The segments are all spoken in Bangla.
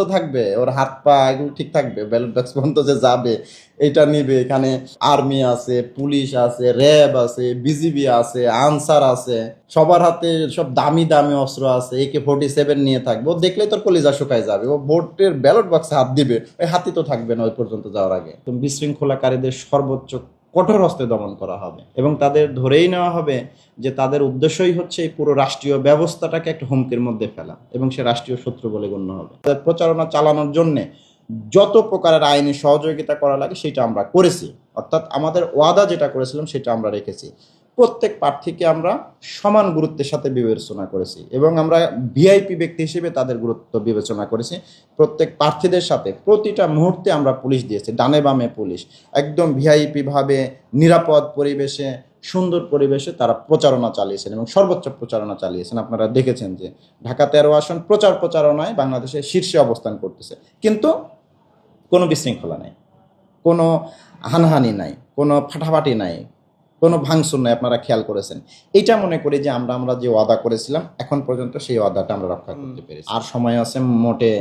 তো থাকবে, ওর হাত পা এগুলো ঠিক থাকবে ব্যালট বক্স পর্যন্ত যে যাবে, এটা নিবে। এখানে আর্মি আছে পুলিশ আছে র্যাব আছে বিজিবি আছে আনসার আছে। সবার হাতে সব দামি দামি অস্ত্র আছে একে ফোর্টি সেভেন নিয়ে থাকবে। ও দেখলেই তোর কলিজা শুকায় যাবে। ও ভোটের ব্যালট বক্সে হাত দিবে। ওই হাতি তো থাকবে না ওই পর্যন্ত যাওয়ার আগে। বিশৃঙ্খলাকারীদের সর্বোচ্চ কঠোর হস্তে দমন করা হবে এবং তাদের ধরেই নেওয়া হবে যে তাদের উদ্দেশ্যই হচ্ছে এই পুরো রাষ্ট্রীয় ব্যবস্থাটাকে একটা হুমকির মধ্যে ফেলা এবং সে রাষ্ট্রীয় শত্রু বলে গণ্য হবে। তাদের প্রচারণা চালানোর জন্যে যত প্রকারের আইনি সহযোগিতা করা লাগে সেটা আমরা করেছি। অর্থাৎ আমাদের ওয়াদা যেটা করেছিলাম সেটা আমরা রেখেছি। প্রত্যেক প্রার্থীকে আমরা সমান গুরুত্বের সাথে বিবেচনা করেছি এবং আমরা ভিআইপি ব্যক্তি হিসেবে তাদের গুরুত্ব বিবেচনা করেছি। প্রত্যেক প্রার্থীদের সাথে প্রতিটা মুহূর্তে আমরা পুলিশ দিয়েছি, ডানে বামে পুলিশ। একদম ভিআইপি ভাবে নিরাপদ পরিবেশে, সুন্দর পরিবেশে তারা প্রচারণা চালিয়েছেন এবং সর্বোচ্চ প্রচারণা চালিয়েছেন। আপনারা দেখেছেন যে ঢাকা তেরো আসন প্রচার প্রচারণায় বাংলাদেশের শীর্ষে অবস্থান করতেছে। কিন্তু কোনো বিশৃঙ্খলা নাই, কোনো হানহানি নাই, কোনো ফাটাফাটি নাই কোনো ভাঙচুর নাই আপনারা খেয়াল করেছেন। এটা মনে করি যে আমরা আমরা যে ওয়াদা করেছিলাম এখন পর্যন্ত সেই ওয়াদাটা আমরা রক্ষা করতে পেরেছি। আর সময় আছে মোটে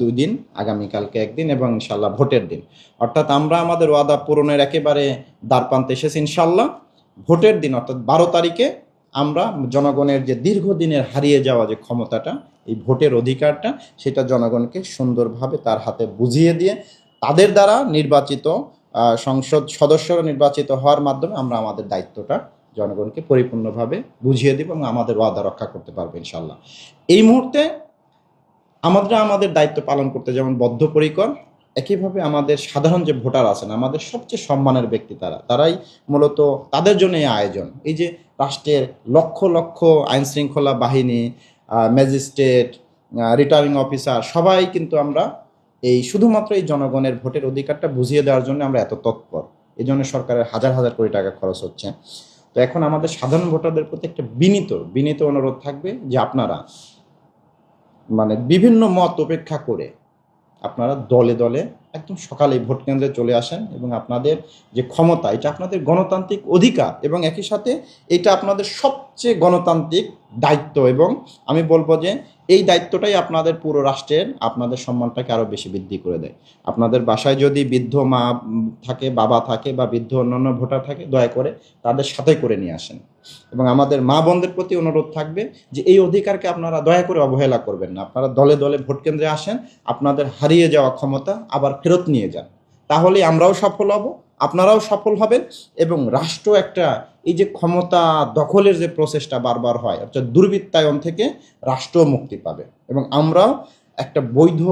দুই দিন আগামীকালকে একদিন এবং ইনশাল্লাহ ভোটের দিন। অর্থাৎ আমরা আমাদের ওয়াদা পূরণের একেবারে দ্বারপ্রান্তে এসেছি ইনশাল্লাহ ভোটের দিন অর্থাৎ বারো তারিখে আমরা জনগণের যে দীর্ঘদিনের হারিয়ে যাওয়া যে ক্ষমতাটা এই ভোটের অধিকারটা সেটা জনগণকে সুন্দরভাবে তার হাতে বুঝিয়ে দিয়ে তাদের দ্বারা নির্বাচিত সংসদ সদস্যরা নির্বাচিত হওয়ার মাধ্যমে আমরা আমাদের দায়িত্বটা জনগণকে পরিপূর্ণভাবে বুঝিয়ে দিব এবং আমাদের ওয়াদা রক্ষা করতে পারব ইনশাল্লাহ এই মুহূর্তে আমাদের আমাদের দায়িত্ব পালন করতে যেমন বদ্ধপরিকর, একইভাবে আমাদের সাধারণ যে ভোটার আছেন, আমাদের সবচেয়ে সম্মানের ব্যক্তি তারা। তারাই মূলত তাদের জন্য এই আয়োজন। এই যে রাষ্ট্রের লক্ষ লক্ষ আইন শৃঙ্খলা বাহিনী ম্যাজিস্ট্রেট রিটার্নিং অফিসার, সবাই কিন্তু আমরা এই শুধুমাত্র এই জনগণের ভোটের অধিকারটা বুঝিয়ে দেওয়ার জন্য আমরা এত তৎপর। এই জন্য সরকারের হাজার হাজার কোটি টাকা খরচ হচ্ছে। তো এখন আমাদের সাধারণ ভোটারদের প্রতি একটা বিনীত বিনীত অনুরোধ থাকবে যে আপনারা মানে বিভিন্ন মত উপেক্ষা করে আপনারা দলে দলে একদম সকালে ভোট কেন্দ্রে চলে আসেন এবং আপনাদের যে ক্ষমতা, এটা আপনাদের গণতান্ত্রিক অধিকার এবং একই সাথে এটা আপনাদের সবচেয়ে গণতান্ত্রিক দায়িত্ব এবং আমি বলব যে এই দায়িত্বটাই আপনাদের পুরো রাষ্ট্রের, আপনাদের সম্মানটাকে আরও বেশি বৃদ্ধি করে দেয়। আপনাদের বাসায় যদি বৃদ্ধ মা থাকে, বাবা থাকে বা বৃদ্ধ অন্যান্য ভোটার থাকে, দয়া করে তাদের সাথে করে নিয়ে আসেন। এবং আমাদের মা বোনদের প্রতি অনুরোধ থাকবে যে এই অধিকারকে আপনারা দয়া করে অবহেলা করবেন না। আপনারা দলে দলে ভোট কেন্দ্রে আসেন, আপনাদের হারিয়ে যাওয়া ক্ষমতা আবার ফেরত নিয়ে যান। তাহলে আমরাও সফল হব, আপনারাও সফল হবেন এবং রাষ্ট্র একটা এই যে ক্ষমতা দখলের যে প্রসেসটা বারবার হয়, অর্থাৎ দুর্বৃত্তায়ন থেকে রাষ্ট্র মুক্তি পাবে এবং আমরাও একটা বৈধ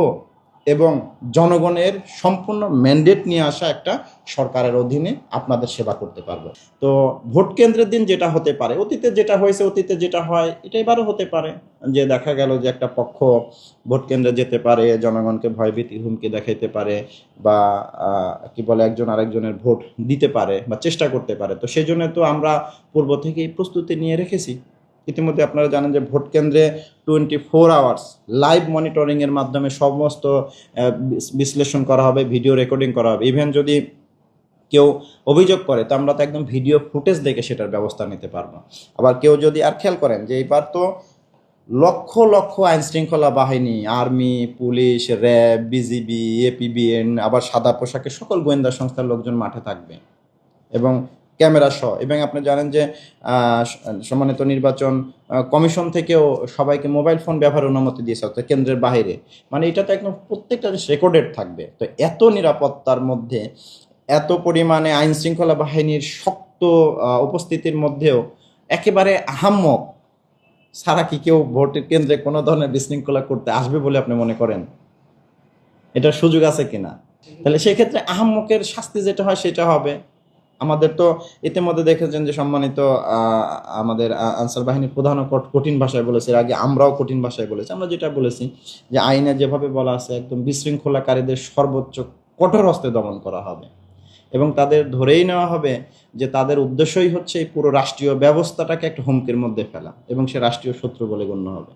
এবং জনগণের সম্পূর্ণ ম্যান্ডেট নিয়ে আসা একটা সরকারের অধীনে আপনাদের সেবা করতে পারব। তো ভোট কেন্দ্রের দিন যেটা হতে পারে, অতীতে যেটা হয়েছে, অতীতে যেটা হয়, এটা এবারও হতে পারে। যে দেখা গেল যে একটা পক্ষ ভোট কেন্দ্রে যেতে পারে, জনগণকে ভয়ভীতি, হুমকি দেখাইতে পারে বা কি বলে, একজন আরেকজনের ভোট দিতে পারে বা চেষ্টা করতে পারে। তো সেই জন্য তো আমরা পূর্ব থেকেই প্রস্তুতি নিয়ে রেখেছি। ইতিমধ্যে আপনারা জানেন যে ভোট কেন্দ্রে টোয়েন্টি ফোর আওয়ার্স লাইভ মনিটরিংয়ের মাধ্যমে সমস্ত বিশ্লেষণ করা হবে ভিডিও রেকর্ডিং করা হবে। ইভেন যদি কেউ অভিযোগ করে, তো আমরা তো একদম ভিডিও ফুটেজ দেখে সেটার ব্যবস্থা নিতে পারব। আবার কেউ যদি, আর খেয়াল করেন যে এইবার তো লক্ষ লক্ষ আইন শৃঙ্খলা বাহিনী, army, police, RAB, BGB APBN আবার সাদা পোশাকে সকল গোয়েন্দা সংস্থার লোকজন মাঠে থাকবে। এবং ক্যামেরা সহ। এবং আপনি জানেন যে সম্মানিত নির্বাচন কমিশন থেকেও সবাইকে মোবাইল ফোন ব্যবহারের অনুমতি দিয়েছে, অর্থাৎ কেন্দ্রের বাইরে। মানে এটা তো একদম প্রত্যেকটা রেকর্ডেড থাকবে। তো এত নিরাপত্তার মধ্যে, এত পরিমাণে আইন শৃঙ্খলা বাহিনীর শক্ত উপস্থিতির মধ্যেও একেবারে আহাম্মক ছাড়া কি কেউ ভোটের কেন্দ্রে কোনো ধরনের বিশৃঙ্খলা করতে আসবে বলে আপনি মনে করেন? এটার সুযোগ আছে কিনা? তাহলে সেক্ষেত্রে আহাম্মকের শাস্তি যেটা হয় সেটা হবে। আমাদের তো ইতিমধ্যে দেখেছেন যে সম্মানিত আমাদের আনসার বাহিনীর প্রধান কঠ- কঠিন ভাষায় বলেছে আগে আমরাও কঠিন ভাষায় বলেছি, আমরা যেটা বলেছি যে আইনে যেভাবে বলা আছে একদম বিশৃঙ্খলাকারীদের সর্বোচ্চ কঠোর হস্তে দমন করা হবে। এবং তাদের ধরেই নেওয়া হবে যে তাদের উদ্দেশ্যই হচ্ছে এই পুরো রাষ্ট্রীয় ব্যবস্থাটাকে একটা হুমকির মধ্যে ফেলা এবং সে রাষ্ট্রীয় শত্রু বলে গণ্য হবে।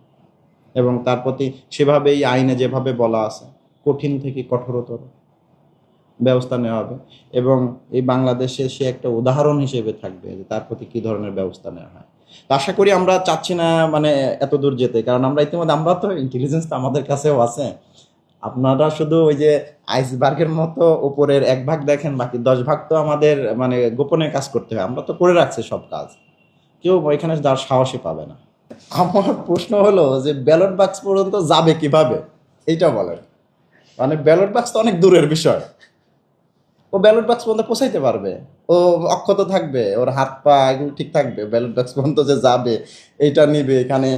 এবং তার প্রতি সেভাবেই আইনে যেভাবে বলা আছে, কঠিন থেকে কঠোরতর। ব্যবস্থা নেওয়া হবে। এবং এই বাংলাদেশে সে একটা উদাহরণ হিসেবে থাকবে যে তার প্রতি কী ধরনের ব্যবস্থা নেওয়া হয়। তো আশা করি আমরা চাচ্ছি না মানে এত দূর যেতে, কারণ আমরা ইতিমধ্যে, আমরা তো ইন্টেলিজেন্স তো আমাদের কাছেও আছে। আপনারা শুধু ওই যে আইসবার্গের মতো উপরের এক ভাগ দেখেন, বাকি দশ ভাগ তো আমাদের মানে গোপনে কাজ করতে হয়। আমরা তো করে রাখছি সব কাজ। কেউ ওইখানে যার সাহসই পাবে না। আমার প্রশ্ন হলো যে ব্যালট বাক্স পর্যন্ত যাবে কীভাবে? এইটা বলেন। মানে ব্যালট বাক্স তো অনেক দূরের বিষয়। ও ব্যালট বাক্স পর্যন্ত পৌঁছাইতে পারবে। ও অক্ষত থাকবে, ওর হাত পা এগুলো ঠিক থাকবে ব্যালট বাক্স পর্যন্ত যে যাবে এটা নিবে। এখানে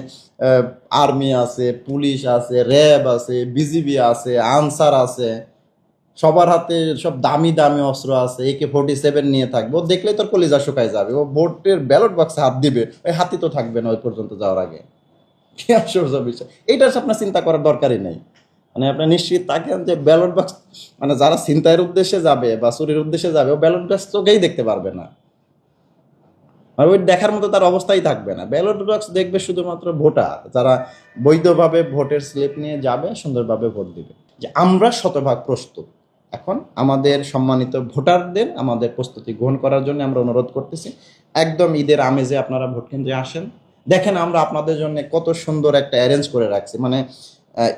আর্মি আছে পুলিশ আছে র্যাব আছে বিজিবি আছে, আনসার আছে। সবার হাতে সব দামি দামি অস্ত্র আছে একে ফোর্টি সেভেন নিয়ে থাকবে। ও দেখলেই তোর কলিজা শুকায় যাবে। ও ভোটের ব্যালট বাক্সে হাত দিবে। ওই হাতি তো থাকবে না ওই পর্যন্ত যাওয়ার আগে। কি আশ্চর্য বিষয়। এইটা আপনার চিন্তা করার দরকারই নেই। মানে আপনি নিশ্চিত থাকেন যে ব্যালট বাক্স মানে যারা ছিনতাইয়ের উদ্দেশ্যে যাবে বা চুরির উদ্দেশ্যে যাবে, ও ব্যালট বাক্স চোখেই দেখতে পারবে না। আর ওই দেখার মতো তার অবস্থাই থাকবে না। ব্যালট বাক্স দেখবে শুধুমাত্র ভোটার, যারা বৈধভাবে ভোটের স্লিপ নিয়ে যাবে, সুন্দরভাবে ভোট দিবে। যে আমরা শতভাগ প্রস্তুত। এখন আমাদের সম্মানিত ভোটারদের আমাদের প্রস্তুতি গ্রহণ করার জন্য আমরা অনুরোধ করতেছি, একদম ঈদের আমেজে আপনারা ভোট কেন্দ্রে আসেন। দেখেন আমরা আপনাদের জন্য কত সুন্দর একটা অ্যারেঞ্জ করে রাখছি। মানে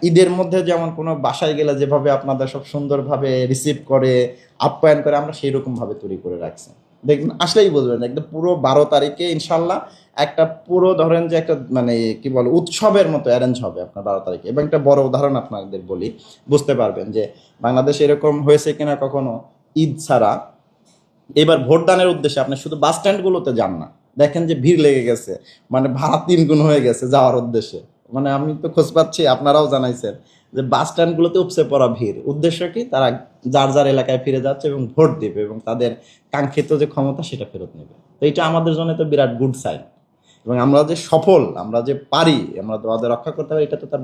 ঈদের মধ্যে যেমন কোনো বাসায় গেলে যেভাবে আপনাদের সব সুন্দরভাবে রিসিভ করে, আপ্যায়ন করে, আমরা সেই রকম ভাবে তৈরি করে রাখছি। দেখবেন আসলেই বুঝবেন, একদম পুরো বারো তারিখে ইনশাল্লাহ একটা পুরো ধরেন যে একটা মানে কি বলে, উৎসবের মতো অ্যারেঞ্জ হবে আপনার বারো তারিখে। এবং একটা বড় উদাহরণ আপনাদের বলি, বুঝতে পারবেন যে বাংলাদেশ এরকম হয়েছে কিনা কখনো ঈদ ছাড়া। এবার ভোটদানের উদ্দেশ্যে আপনি শুধু বাস স্ট্যান্ডগুলোতে যান না। দেখেন যে ভিড় লেগে গেছে মানে ভাড়া তিন গুণ হয়ে গেছে যাওয়ার উদ্দেশ্যে। মানে আমি তো খোঁজ পাচ্ছি, আপনারাও জানাইছেন যে বাস স্ট্যান্ডগুলোতে উপসে পড়া ভিড়। উদ্দেশ্য কি? তারা যার যার এলাকায় ফিরে যাচ্ছে এবং ভোট দেবে এবং তাদের কাঙ্ক্ষিত যে ক্ষমতা সেটা ফেরত নেবে। তো এটা আমাদের জন্য তো বিরাট গুড সাইন এবং আমরা যে সফল, আমরা যে পারি, আমরা দোয়াদের রক্ষা করতে পারি, এটা তো তার